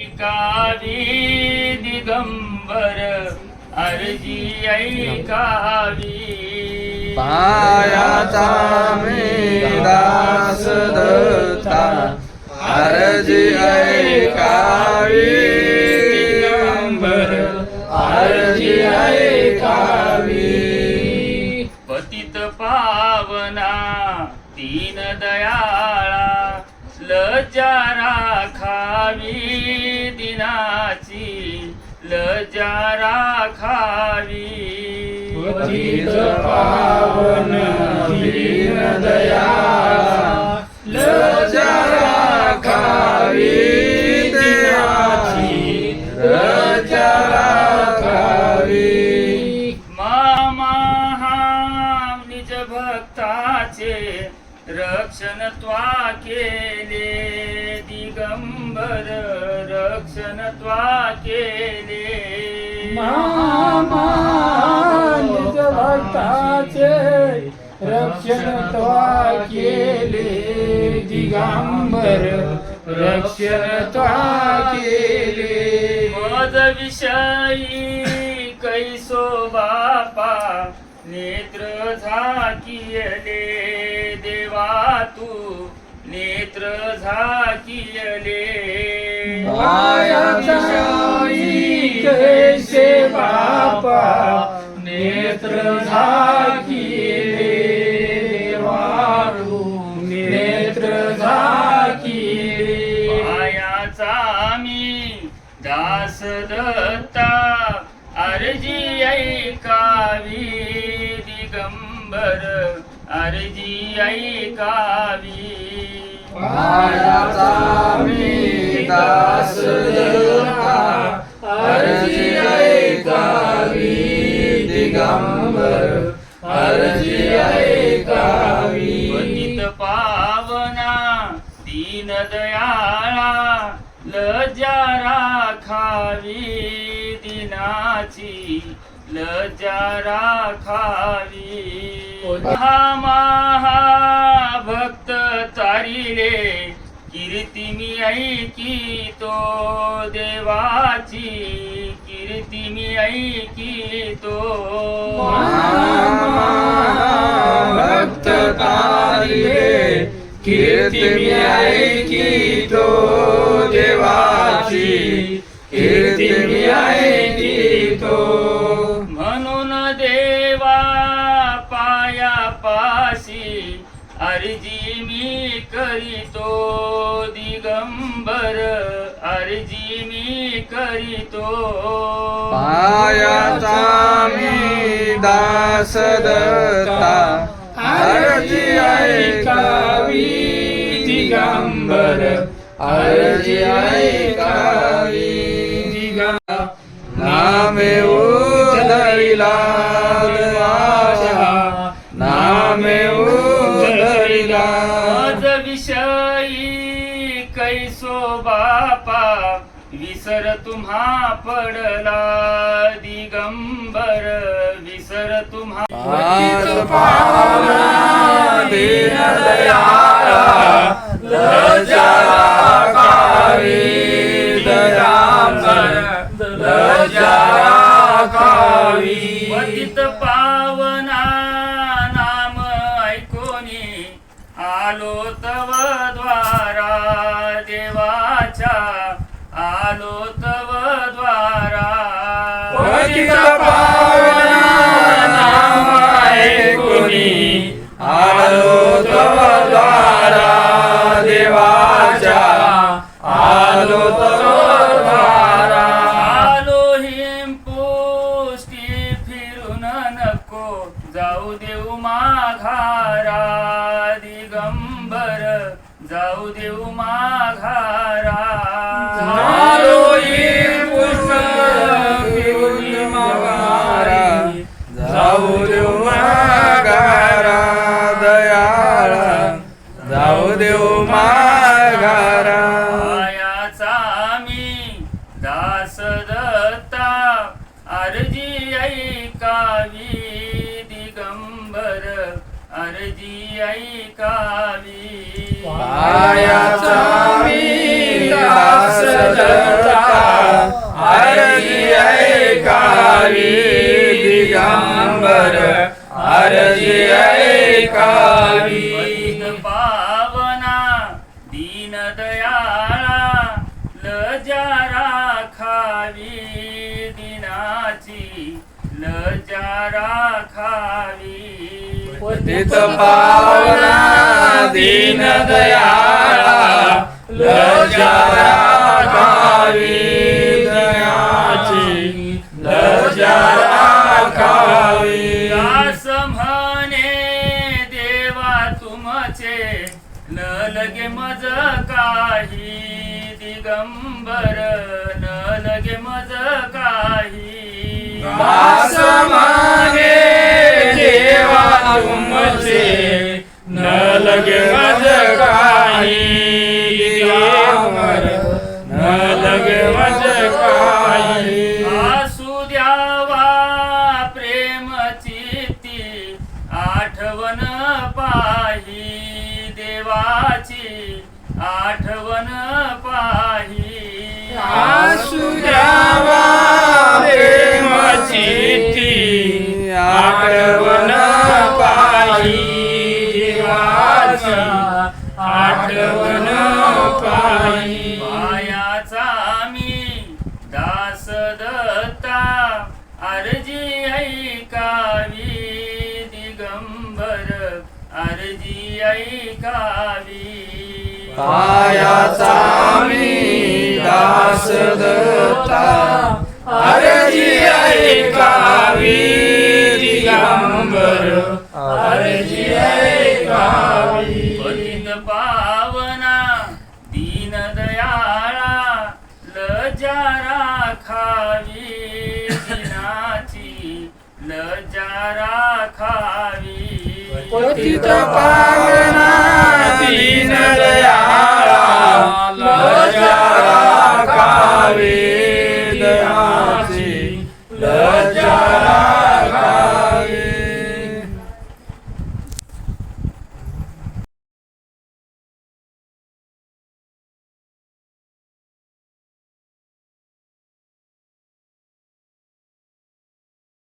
ऐकावी दिगंबर अर्जी ऐकावी पायाचा मी दास दत्ता अर्जी ऐकावी दिगंबर अर्जी ऐकावी पतित पावना दीन दयाळा लज्जा लज्जा राखावी पतित पावन दीन दयाळा लज्जा राखावी देवाची लज्जा राखावी मामा निज भक्ताचे रक्षण त्वा केले दिगंबर रक्षण त्वा केले निज भक्ताचे रक्षण त्वा केले दिगंबर रक्षण त्वा केले मज विषयी कैसो बापा नेत्र झाकियले देवा तू. नेत्र झाकियले. कैसे बापा नेत्र झाकिले वारू. नेत्र झाकिले मायाचा मी दास दत्ता अर्जी ऐकावी दिगंबर. अर्जी ऐकावी मायाचा मी दास अर्जी ऐकावी दिगंबर अर्जी ऐकावी पावना दीन दयाळा लज्जा राखावी दिनाची लज्जा राखावी. हा महा तारिले कीर्ती मी ऐकितो देवाची कीर्ती मी ऐकितो भक्त तारिले कीर्ती मी ऐकितो देवाची कीर्ती मी ऐकितो म्हणून देवा पाया पाशी अर्जी मी करीतो दिगंबर अर्जी मी करीतो पायाचा मी दास दत्ता अर्जी ऐकावी दिगंबर अर्जी ऐकावी नामे उधरिला पडला दिगंबर विसर तुम्हा दयाळा पतित पावना पतित दास दत्ता अर्जी ऐकावी दिगंबर अर्जी ऐकावी पायाचा मी दास दत्ता आरती ऐकावी दिगंबर आरती ऐकावी पावना दीन दयाळा लजा दिनाची लजा राखावी पतित पावना दीन दयाळा. लजा राखावी दयाची. लजा राखावी दास म्हणे देवा तुमचे. न लगे मज काही दिगंबर. न लगे मज काही दास मागे देवा तुमचे न लगे मज काही न लगे मज काही आसू द्यावा प्रेम चित्ती आठवण पाही देवाची. आठवण पाही. आसू द्यावा देवाची आठवण पाही. पायाचा मी दास दत्ता अर्जी ऐकावी. दिगंबर अर्जी ऐकावी. पायाचा मी दास दत्ता अर्जी ऐकावी. दिगंबर राखावी. पतित पावना दीन